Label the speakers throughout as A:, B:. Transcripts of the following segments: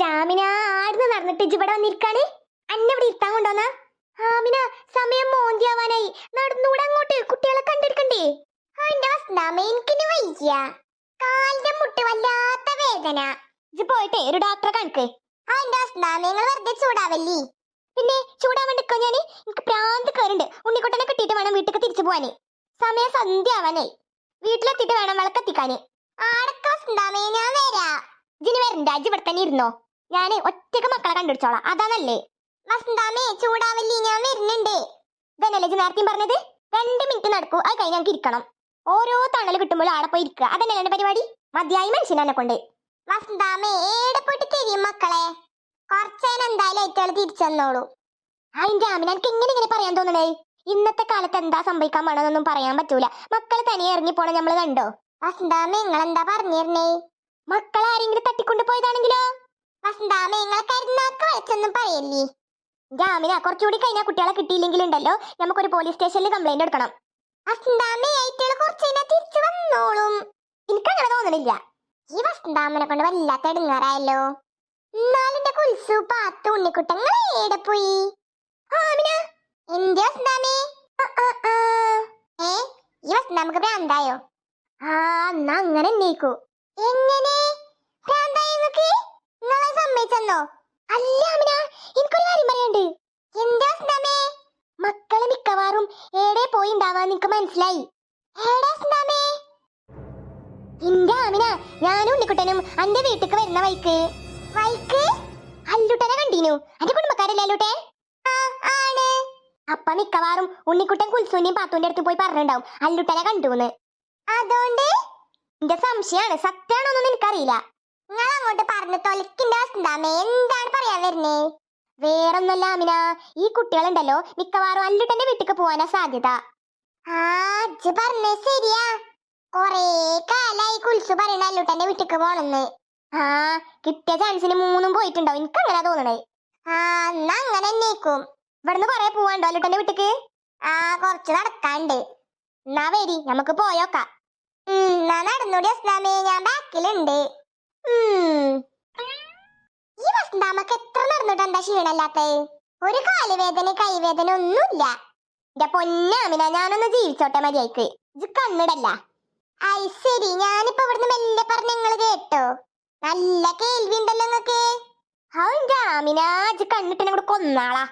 A: ജാമിന ആടുന്ന് നടന്നിട്ട് ഇവിടെ വന്നിരിക്കാണ്. അന്നെ ഇവിടെ ഇരുത്താൻ കൊണ്ടുവന്ന. ആമിന സമയം മോന്തിയാവാനായി. നടന്നൂടെ അങ്ങോട്ട് കുട്ടികളെ കണ്ടെടുക്കണ്ടേ? എന്റെ വസ്താമ എനിക്കിനി വയ്യ. കാലിന്റെ മുട്ട് വല്ലാത്ത വേദന. ഇത് പോയിട്ട് ഒരു ഡോക്ടറെ കാണിക്ക്. ആ എന്റെ നിങ്ങൾ വെറുതെ ചൂടാവല്ലേ? പിന്നെ ചൂടാവാൻ നിൽക്കോ ഞാൻ? എനിക്ക് പ്രാന്ത് കയറുണ്ട് ഉണ്ണിക്കുട്ടനെ കിട്ടിയിട്ട് വേണം വീട്ടിലേക്ക് തിരിച്ചു പോവാന്. സമയം സന്ധ്യ ആവാനായി വീട്ടിലെത്തിയിട്ട് വേണം വിളക്കെത്തിക്കാന്. ആടക്ക വസ്താമേ ഞാൻ വരാ. ഇജിന് വരണ്ട ഇജ് ഇവിടെ തന്നെ ഇരുന്നോ? ഞാൻ ഒറ്റയ്ക്ക് മക്കളെ കണ്ടുപിടിച്ചോളാം. അതാണല്ലേ? വസന്താമേ ചൂടാവല്ലേ ഞാൻ വരുന്നുണ്ട്. ഇതന്നല്ലേ നേരത്തെയും പറഞ്ഞത്? രണ്ട് മിനിറ്റ് നടക്കൂ അത് കഴിഞ്ഞ് ഞങ്ങൾക്ക് ഇരിക്കണം. ഓരോ തണൽ കിട്ടുമ്പോൾ ആടെ പോയി ഇരിക്കുക. അതന്നെ എന്റെ പരിപാടി? മതിയായി മനുഷ്യനെ കൊണ്ട്. വസന്താമേ ഏടെ പോയിട്ട് തിരിയും മക്കളെ? കുറച്ചേരം എന്തായാലും ഏറ്റവും തിരിച്ചെന്നോളൂ അതിന്റെ ആമിന എനിക്ക് എങ്ങനെ ഇങ്ങനെ പറയാൻ തോന്നണേ? ഇന്നത്തെ കാലത്ത് എന്താ സംഭവിക്കാൻ പോണെന്നൊന്നും പറയാൻ പറ്റൂല. മക്കൾ തനിയെ ഇറങ്ങി പോണ നമ്മൾ കണ്ടോ? വസന്താമേ നിങ്ങൾ എന്താ പറഞ്ഞിരുന്നേ? മക്കളെ ആരെങ്കിലും തട്ടിക്കൊണ്ടു പോയതാണെങ്കിലോ? വസന്താമേ നിങ്ങൾ കരുനാക്ക് വിളിച്ചൊന്നും പറയല്ലേ? ജാമിന കുറച്ചുകൂടി കഴിഞ്ഞാൽ കുട്ടികളെ കിട്ടിയില്ലെങ്കിലുണ്ടല്ലോ നമുക്കൊരു പോലീസ് സ്റ്റേഷനിൽ കംപ്ലൈന്റ് കൊടുക്കണം വസന്താമേ ആയിട്ടുള്ള കുറച്ച് കഴിഞ്ഞാൽ തിരിച്ചു വന്നോളും. എനിക്കങ്ങനെ തോന്നണില്ല. ഈ വസന്താമനെ കൊണ്ട് വല്ലാത്ത എടുങ്ങാറായല്ലോ. എന്നാലിന്റെ കുൽസു പാത്തു ഉണ്ണിക്കുട്ടങ്ങൾ ഏടെ പോയി? ആമിന എന്റെ വസന്താമേ. ഏ ഈ വസന്താമക്ക് ഭ്രാന്തായോ ആ എന്നാ അങ്ങനെ നീക്കൂ എങ്ങനെ? സമ്മതിച്ചെന്നോ അല്ല അമിന എനിക്കൊരു കാര്യം പറയണ്ട് എന്താ സ്നാമേ മക്കൾ മിക്കവാറും ഏടെ പോയി ഉണ്ടാവാൻ നിനക്ക് മനസ്സിലായി? ഏടാ സ്നാമേ ഇന്റെ ആമിന ഞാനും ഉണ്ണിക്കുട്ടനും അന്റെ വീട്ടിക്ക് വരുന്ന വൈക്ക്. വൈക്ക്? അല്ലുട്ടനെ കണ്ടീനു. അന്റെ കുടുംബക്കാരല്ലേ അല്ലുട്ടെ അപ്പ മിക്കവാറും ഉണ്ണിക്കുട്ടൻ കുൽസൂന്റെയും പാത്തുവിന്റെ അടുത്ത് പോയി പറഞ്ഞിട്ടുണ്ടാവും അല്ലുട്ടനെ കണ്ടുന്ന്. അതുകൊണ്ട്? എന്റെ സംശയമാണ് സത്യാണോന്നൊന്നും എനിക്കറിയില്ല. നിങ്ങൾ അങ്ങോട്ട് പറഞ്ഞു തൊലക്കിന്റെ അവസ്ഥ എന്താണ് പറയാൻ വരുന്നേ? വേറൊന്നല്ല അമിന. ഈ കുട്ടികളുണ്ടല്ലോ മിക്കവാറും അല്ലുട്ടന്റെ വീട്ടിക്ക് പോവാനാ സാധ്യത. ആ അജ്ജ് പറഞ്ഞേ ശരിയാ. കൊറേ കാലായി കുൽസു പറയണ അല്ലുട്ടന്റെ വീട്ടിക്ക് പോണെന്ന്. ആ കിട്ടിയ ചാൻസിന് മൂന്നും പോയിട്ടുണ്ടാവും. എനിക്ക് അങ്ങനെ തോന്നണേ. ആ എന്നാ അങ്ങനെ എന്നേക്കും ഇവിടുന്ന് കൊറേ പോവാണ്ടോ അല്ലുട്ടന്റെ വീട്ടിക്ക്? ആ കൊറച്ച് നടക്കാണ്ട് എന്നാ വരി നമുക്ക് പോയോക്കാം. നടന്നൂടി അസ്ലാമേ ഞാൻ ബാക്കിലുണ്ട്. ഈ വസന്താമക്ക് എത്ര നടന്നിട്ട് എന്താ ക്ഷീണല്ലാത്ത ഒരു കാലുവേദന കൈവേദന ഒന്നുമില്ല എന്റെ പൊന്നാമിന ഞാനൊന്ന് ജീവിച്ചോട്ടെ മര്യാദയ്ക്ക് ഇത് കണ്ണിടല്ല ഐ ശരി ഞാനിപ്പോ ഇവിടുന്ന് മെല്ലെ പറഞ്ഞ നിങ്ങൾ കേട്ടോ നല്ല കേൾവി ഉണ്ടല്ലോ നിങ്ങക്ക് അവന്റെ ആമിന ഇത് കണ്ണിട്ടിനെ കൂടെ കൊന്നാളാ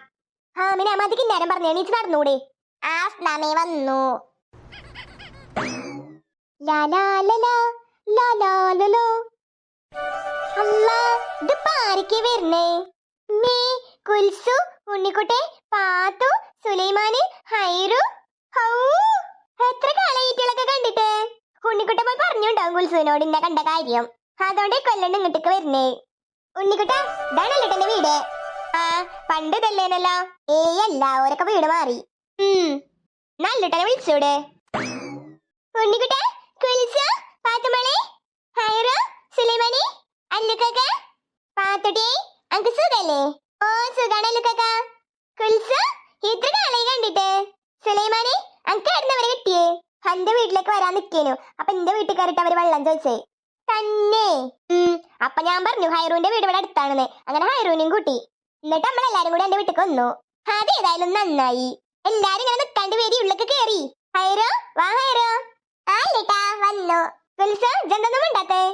A: ആമിന മതി കിന്നാരം പറഞ്ഞു എണീച്ച് നടന്നൂടെ ആ സ്നാമേ വന്നു ലാ ലാ ഇത് ആരൊക്കെ വരുന്നേ? മേ കുൽസു ഉണ്ണിക്കുട്ടെ പാത്തു സുലൈമാന് ഹൈറു. ഹൗ എത്ര കാലായിട്ടിളൊക്കെ കണ്ടിട്ട്? ഉണ്ണിക്കുട്ട പോയി പറഞ്ഞുണ്ടാവും കുൽസുവിനോട് ഇന്നെ കണ്ട കാര്യം. അതുകൊണ്ട് കൊല്ലണ്ട് ഇങ്ങോട്ടേക്ക് വരുന്നേ. ഉണ്ണിക്കുട്ട ഇതാണല്ലോ എന്റെ വീട്? ആ പണ്ട് ഇതല്ലേനല്ലോ. ഏയ് അല്ല ഓരൊക്കെ വീട് മാറി. ഉം നല്ലുട്ടനെ വിളിച്ചൂടെ. ഉണ്ണിക്കുട്ട കുൽസു പാത്തുമളെ ഹൈറു. സുലൈമാനി അല്ലുക്കാക്ക പാത്തുട്ടി അങ്ക് സുഖല്ലേ? ഓ സുഖാണ് അല്ലുക്കാക്ക കുൽസു ഇത്ര കാലായി കണ്ടിട്ട്. സുലൈമാനി അങ്ക് ആയിരുന്നവരെ കിട്ടിയേ? എന്റെ വീട്ടിലേക്ക് വരാൻ നിക്കേനു. അപ്പൊ എന്റെ വീട്ടിൽ കയറിട്ട് അവർ വെള്ളം ചോദിച്ചേ. തന്നെ. അപ്പൊ ഞാൻ പറഞ്ഞു ഹൈറൂന്റെ വീട് ഇവിടെ അടുത്താണെന്ന്. അങ്ങനെ ഹൈറൂനും കൂട്ടി. എന്നിട്ട് നമ്മൾ എല്ലാരും കൂടി എന്റെ വീട്ടിൽ വന്നു അതേതായാലും നന്നായി. എല്ലാരും ഇങ്ങനെ നിക്കാണ്ട് വരി ഉള്ളിലേക്ക് കേറി. ഹൈറോ വാ ഹൈറോ. ആ ലേട്ടാ വന്നു. കുൽസു ഇതെന്തൊന്നും ഉണ്ടാത്തേ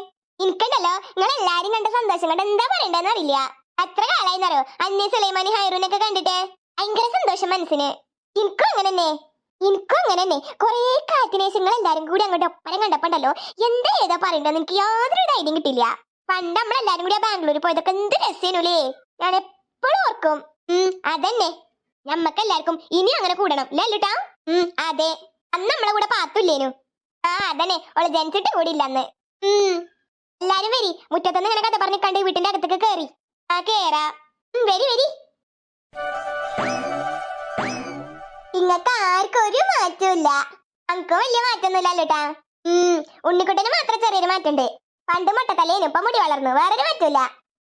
A: എനിക്കുണ്ടല്ലോ നിങ്ങൾ എല്ലാരും കണ്ട സന്തോഷം കണ്ട് എന്താ പറയണ്ടെന്ന് അറിയില്ല. അത്ര കാലായിന്നറിയോ അന്യ സുലൈമാനി ഹൈറൂനൊക്കെ കണ്ടിട്ട്? ഭയങ്കര സന്തോഷം മനസ്സിന്. എനിക്കും അങ്ങനെ തന്നെ എനിക്കും അങ്ങനെ തന്നെ കൊറേ കാലത്തിന് നിങ്ങൾ എല്ലാരും കൂടി അങ്ങോട്ട് ഒപ്പരം കണ്ടപ്പോണ്ടല്ലോ? എന്താ ഏതാ പറയണ്ടെന്ന് എനിക്ക് യാതൊരു ധൈര്യം കിട്ടില്ല പണ്ട് നമ്മളെല്ലാരും കൂടി ആ ബാംഗ്ലൂർ പോയതൊക്കെ എന്ത് രസേനുല്ലേ ഞാൻ എപ്പോഴും ഓർക്കും. ഉം അതന്നെ. നമ്മക്ക് എല്ലാവർക്കും ഇനി അങ്ങനെ കൂടണം. ലല്ലുട്ടാ ഉം അതെ. അന്ന് നമ്മളെ കൂടെ പാത്തില്ലേനു. ആ അതന്നെ. ഓൾ ജനിച്ചിട്ട് കൂടി ഇല്ല അന്ന്. ഉം. എല്ലാരും വരി. മുറ്റത്തുനിന്ന് ഇങ്ങനെ കഥ പറഞ്ഞു കണ്ട് വീട്ടിന്റെ അകത്തേക്ക് കയറി ആ കേറാ. വരി വരി. നിങ്ങൾക്ക് ആർക്കും ഒരു മാറ്റമില്ല അനക്ക് വലിയ മാറ്റമൊന്നുമില്ലല്ലോ ഉം ഉണ്ണിക്കുട്ടന് മാത്രം ചെറിയൊരു മാറ്റമുണ്ട്. പണ്ട് മുട്ടത്തലേന് ഇപ്പൊ മുടി വളർന്നു. വേറൊരു മാറ്റമില്ല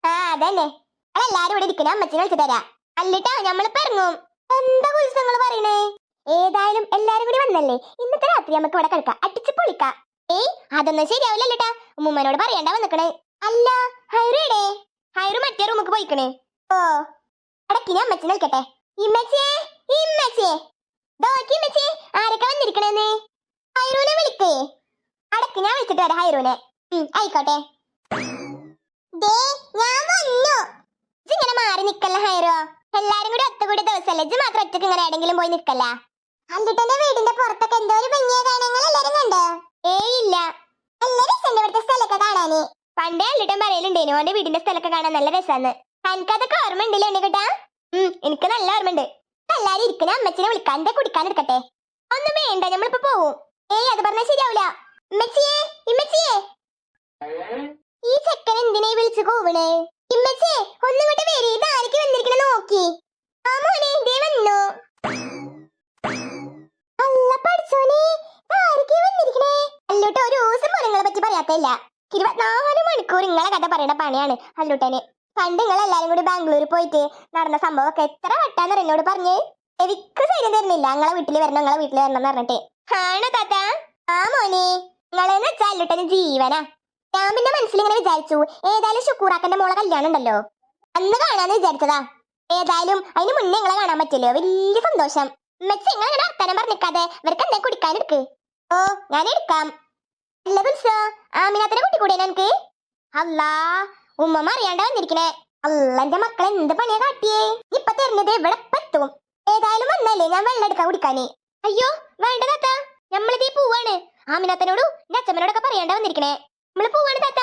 A: ആ അതന്നെ. എല്ലാരും ഇവിടെ ഇരിക്കണ. അമ്മച്ചിനെ വിളിച്ചു തരാ. അല്ലിട്ടാ ഞമ്മളിപ്പോ ഇറങ്ങും. എന്താ ഉത്സവങ്ങൾ പറയണേ? ഏതായാലും എല്ലാരും കൂടി വന്നല്ലേ? ഇന്നത്തെ രാത്രി നമുക്ക് ഇവിടെ കളിക്കാം. അടിച്ച് പൊളിക്കാം. ഏയ് അതൊന്നും ശരിയാവില്ലല്ലേട്ടാ ഉമ്മുമ്മനോട് പറയണ്ട വന്നിക്കണേ. അല്ല ഹൈറുടെ ഹൈറു മറ്റേ റൂമുക്ക് പോയിക്കണേ. ഓ അടക്കി ഞാൻ അമ്മച്ചി നിൽക്കട്ടെ. ഇമ്മച്ചേ ഇമ്മച്ചേ ദോക്കി ഇമ്മച്ചേ ആരൊക്കെ വന്നിരിക്കണേന്ന്? ഹൈറൂനെ വിളിക്കേ. അടക്ക് ഞാൻ വിളിച്ചിട്ട് വരാം ഹൈറൂനെ ആയിക്കോട്ടെ. ദേ ഞാൻ വന്നു. ഇങ്ങനെ മാറി നിക്കല്ല ഹൈറോ? എല്ലാരും കൂടി ഒത്തുകൂടി ദിവസമല്ലേ ഇജ്ജ് മാത്രം ഒറ്റയ്ക്ക് ഇങ്ങനെ എവിടെങ്കിലും പോയി നിക്കല്ല? അല്ലിട്ടന്റെ വീടിന്റെ പുറത്തൊക്കെ എന്തോ ഭംഗിയ കാണങ്ങൾ എല്ലാരും കണ്ടോ ഏയ് ഇല്ല നല്ല രസമുണ്ട് ഇവിടുത്തെ സ്ഥലമൊക്കെ കാണാന് പണ്ടേ അല്ലിട്ടൻ പറയലുണ്ടേനു ഓന്റെ വീടിന്റെ സ്ഥലമൊക്കെ കാണാൻ നല്ല രസാന്ന്. എനിക്കതൊക്കെ ഓർമ്മ ഉണ്ടല്ലേ ഉണ്ണിക്കുട്ടാ ഉം എനിക്ക് നല്ല ഓർമ്മയുണ്ട്. എല്ലാരും ഇരിക്കുന്ന അമ്മച്ചിനെ വിളിക്കാൻ എന്താ കുടിക്കാൻ എടുക്കട്ടെ. ഒന്നും വേണ്ട നമ്മളിപ്പോ പോവും. ഏയ് അത് പറഞ്ഞാൽ ശരിയാവൂല. ഇമ്മച്ചിയേ ഇമ്മച്ചിയേ. ഈ ചെക്കൻ എന്തിനാ വിളിച്ചു കൂവണേ? ഇമ്മച്ചേ ഒന്നും ഇങ്ങോട്ട് വരി. ഇത് ആർക്ക് വന്നിരിക്കണ നോക്കി. ആ മോനെ ദേ വന്നു. അല്ല പഠിച്ചോനെ. ആരൊക്കെ വന്നിരിക്കണേ? അല്ലൂട്ട ഒരു ദിവസം പോലും പറ്റി പറയാത്തല്ല ഇരുപത്തിനാല് മണിക്കൂർ നിങ്ങളെ കഥ പറയേണ്ട പണിയാണ് അല്ലൂട്ടന്. പണ്ട് നിങ്ങൾ എല്ലാരും കൂടി ബാംഗ്ലൂർ പോയിട്ട് നടന്ന സംഭവമൊക്കെ എത്ര വട്ടാന്ന് എന്നോട് പറഞ്ഞേ? എനിക്ക് സൈര്യം തരുന്നില്ല നിങ്ങളെ വീട്ടിൽ വരണം നിങ്ങളെ വീട്ടിൽ വരണം എന്ന് പറഞ്ഞിട്ട്. ആണോ താത്ത? ആ മോനെ. നിങ്ങളെന്ന് വെച്ചാൽ അല്ലൂട്ടന് ജീവനാ. ഞാൻ പിന്നെ മനസ്സിൽ ഇങ്ങനെ വിചാരിച്ചു ഏതായാലും ഷുക്കൂറാക്കന്റെ മോളെ കല്യാണം ഉണ്ടല്ലോ. അന്ന് കാണാന്ന് വിചാരിച്ചതാ. ഏതായാലും അതിന് മുന്നേ നിങ്ങളെ കാണാൻ പറ്റില്ലോ? വലിയ സന്തോഷം. മെച്ച നിങ്ങൾ അങ്ങനെ വർത്താനം പറഞ്ഞിക്കാതെ ഇവർക്ക് എന്നെ കുടിക്കാൻ എടുക്ക്? ഓ ഞാൻ എടുക്കാം. തുൽസോ ആമിനാത്തിനെ കുട്ടി കൂടെ എനിക്ക് അല്ലാ ഉമ്മ അറിയാണ്ട വന്നിരിക്കണേ. അല്ലന്റെ മക്കളെ എന്ത് പണിയാ കാട്ടിയേ? ഇപ്പൊ തരുന്നത് ഇവിടെ പത്തും ഏതായാലും വന്നല്ലേ ഞാൻ വെള്ളം എടുക്കാൻ കുടിക്കാനേ. അയ്യോ വേണ്ട താത്ത നമ്മളിതീ പോവാണ്. ആമിനാത്തനോടും എന്റെ അച്ഛമ്മനോടൊക്കെ വന്നിരിക്കണേ. നമ്മൾ പോവാണ് താത്ത.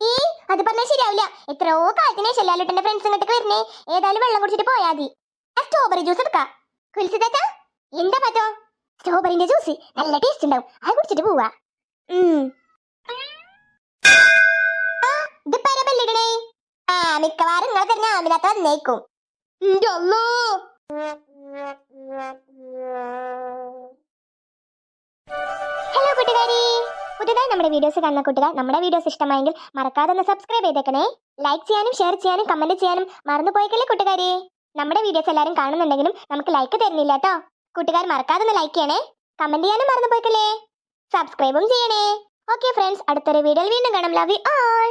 A: ഏ അത് പറഞ്ഞാൽ ശരിയാവില്ല. എത്രയോ കാലത്തിന് ശേഷം ഫ്രണ്ട്സ് ഇങ്ങോട്ട് വരുന്നേ ഏതായാലും വെള്ളം കുടിച്ചിട്ട് പോയാ മതി. സ്ട്രോബെറി ജ്യൂസ് എടുക്കാം. കുലിച്ചു താത്ത എന്താ പറ്റോ സ്ട്രോബെറിന്റെ ജ്യൂസ് നല്ല ടേസ്റ്റ് ഉണ്ടാവും. അത് കുടിച്ചിട്ട് പോവാ. ആ മിക്കവാറും നിങ്ങൾ തരുന്ന വന്നേക്കും. ഹലോ കൂട്ടുകാരി. പുതുതായി നമ്മുടെ വീഡിയോസ് കാണുന്ന കൂട്ടുകാർ നമ്മുടെ വീഡിയോസ് ഇഷ്ടമായെങ്കിൽ മറക്കാതെ ഒന്ന് സബ്സ്ക്രൈബ് ചെയ്തേക്കണേ. ലൈക്ക് ചെയ്യാനും ഷെയർ ചെയ്യാനും കമന്റ് ചെയ്യാനും മറന്നു പോയിക്കല്ലേ കൂട്ടുകാരി? നമ്മുടെ വീഡിയോസ് എല്ലാവരും കാണുന്നുണ്ടെങ്കിലും നമുക്ക് ലൈക്ക് തരുന്നില്ല കേട്ടോ. കൂട്ടുകാർ മറക്കാതെ ഒന്ന് ലൈക്ക് ചെയ്യണേ. കമന്റ് ചെയ്യാനും മറന്നു പോയിക്കല്ലേ? സബ്സ്ക്രൈബും ചെയ്യണേ. ഓക്കെ ഫ്രണ്ട്സ് അടുത്തൊരു വീഡിയോയിൽ വീണ്ടും കാണാം. Love you all